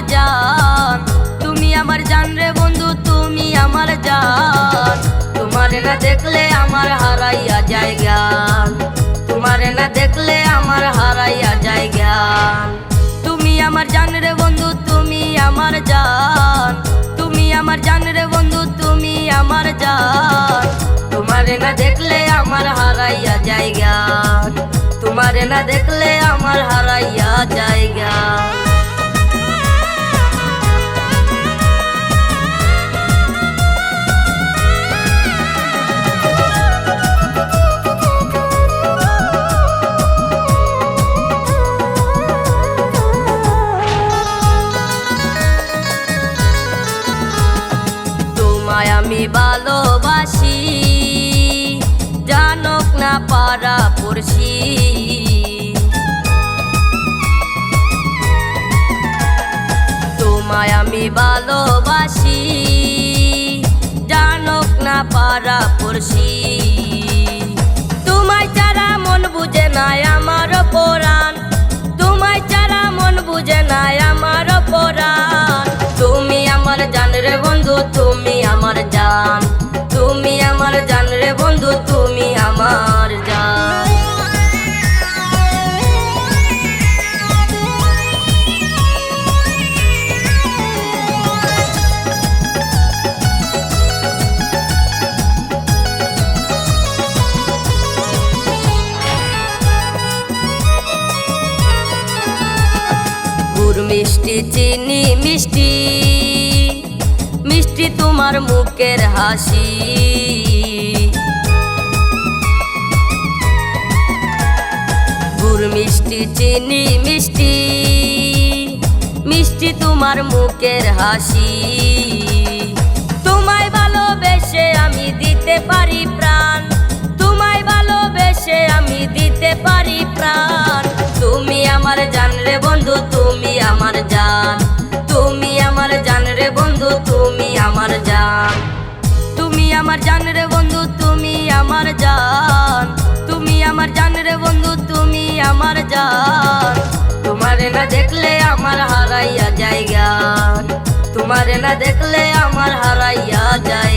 জান। রে বন্ধু, তুমি আমার জান। তোমারে না দেখলে আমার হারাইয়া যায় জ্ঞান। তোমারে না দেখলে আমার হারাইয়া যায় জ্ঞান। তুমি আমার জান রে বন্ধু, তুমি আমার জান। তুমি আমার জান রে বন্ধু, তুমি আমার জান। তোমারে না দেখলে আমার হারাইয়া যায় জ্ঞান। তোমারে না দেখলে আমার হারাইয়া যায় তোমায় আমি ভালোবাসি। জানক না পারা পড়শি। তোমায় আমি ভালোবাসি। জানক না পারা পড়শি। তোমায় ছাড়া মন বুঝে নাই আমার পরাণ তোমায় ছাড়া মন বুঝে নাই আমার জান। তুমি আমার জান রে বন্ধু তুমি আমার জান। মিষ্টি চিনি মিষ্টি। মিষ্টি তোমার মুখের হাসি। গুড় মিষ্টি, চিনি মিষ্টি মিষ্টি তোমার মুখের হাসি। তোমায় ভালোবেসে আমি দিতে পারি প্রাণ। তোমায় ভালোবেসে আমি দিতে পারি প্রাণ। আমার জান। তুমি আমার জান রে বন্ধু, তুমি আমার জান। তোমারে না দেখলে আমার হারাইয়া জায়গা তোমারে না দেখলে আমার হারাইয়া জায়গা